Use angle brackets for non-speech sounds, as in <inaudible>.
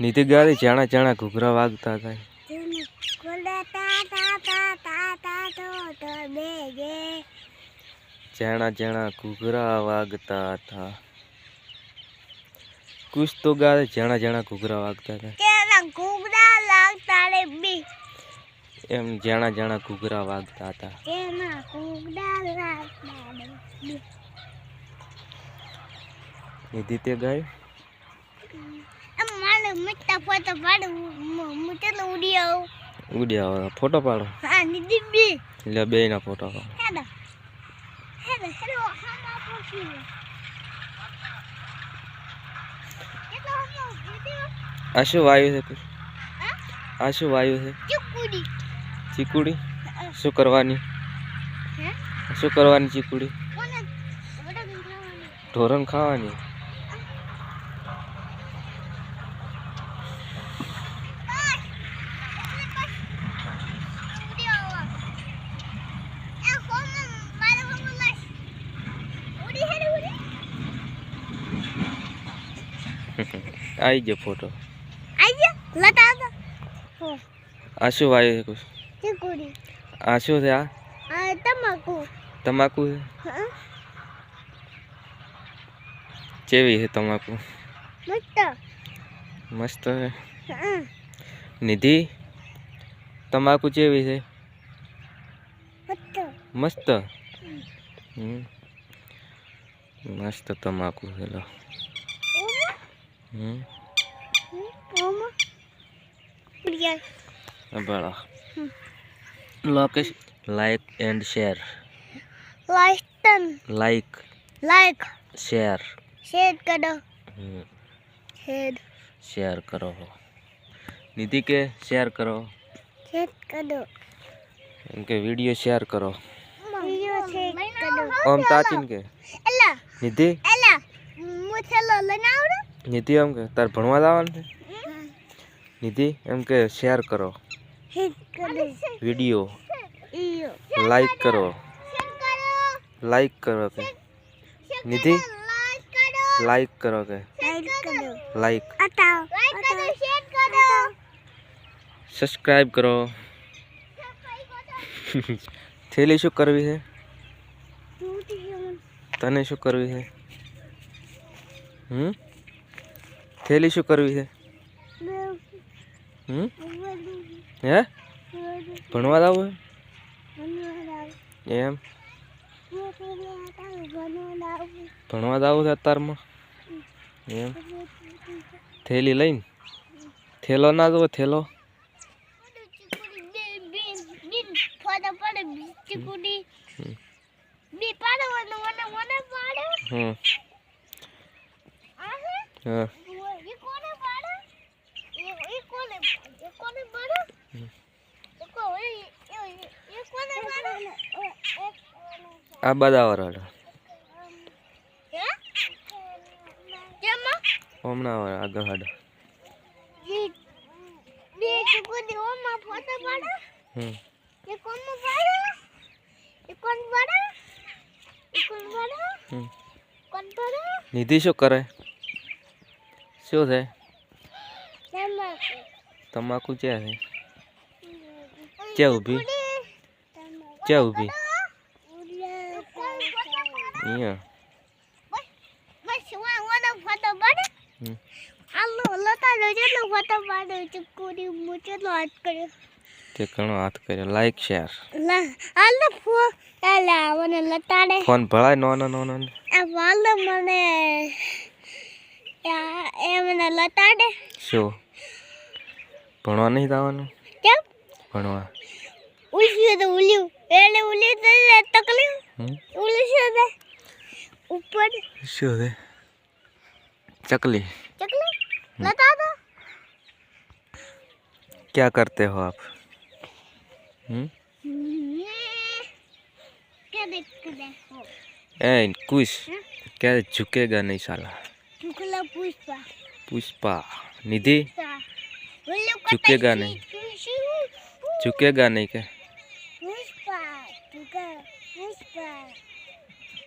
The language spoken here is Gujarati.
નીતિ ગાડી જાણા જાણા ઘૂઘરા વાગતા થાય જાણા જાણા ઘૂઘરા વાગતા હતા કુછ તો ગાડે જાણા જાણા ઘૂઘરા વાગતા હતા એમ જાણા જાણા ઘૂઘરા વાગતા હતા નિધિ તે ગાય ફોટો પાડું હું ઉડી આવું ઉડી હવે ફોટો પાડો. હા નિધિ બે એટલે બે ના ફોટો પાડો. હેલો હેલો હેડો હા ના કેટલો આ શું વાયુ છે આ શું વાયુ છે? ચીકુડી. ચીકુડી? શું કરવાની? હે? શું કરવાની ચીકુડી? ઢોરણ ખાવાની? આવી ગયો ફોટો આ શું વાયુ છે કુછ આ શું છે આ તમાકુ છે કેવી છે તમાકુ મસ્ત છે નિધિ તમાકુ કેવી છે મસ્ત હમ. મસ્ત તમાકુ છે બળો location like and share like like share share કરો શેર શેર કરો નિધિ કે શેર કરો શેર કરો એમ કે વીડિયો શેર કરો વિડિયો શેર કરો ઓમ તાચીન કે એલા નિધિ એલા હું છેલ્લો લઈને નિધિ એમ કે તાર ભણવા જવાનું છે? નિધિ એમ કે શેર કરો. વીડિયો લાઈક કરો. લાઈક કરો કે. નિધિ લાઈક કરો કે. લાઈક સબસ્ક્રાઈબ કરો. <laughs> થેલી શું કરવી છે? તને શું કરવી છે? હમ? થેલી શું કરવી છે? હે? ભણવા જવું છે એમ? ભણવા જવું છે અત્યારમાં? એમ? થેલી લઈને? થેલો ના જવો થેલો. હે હા એ કોને પાડો એ એ કોને એ કોને પાડો હમ. એ કો એ એ એ કોને પાડો આ બધા વરાળ હમણાં વાર આગળ હાડ નિધિ શું કરે? શું છે? તમાકુ છે? ક્યાં ઊભી ક્યાં ઊભી અહીંયા તે ઘણો હાથ કર્યો. લાઈક શેર ફોન ભળાય નો નો નો નો. વાલો મને એ મને લતાડે શું ભણવા નહીં જવાનું? ભણવા ઉલ્યું તો ઉલ્યું એટલે ઉલ્યું તો તકલીફ હમ ઉલ્યું છે ને ઉપર શું છે ચકલી તકલીફ લતાડો क्या करते हो आप हम्म क्या देखते देखो ए कुछ क्या झुकेगा नहीं साला टुकला पुष्पा पुष्पा निधि सा उल्लू झुकेगा नहीं। झुकेगा नहीं क्या?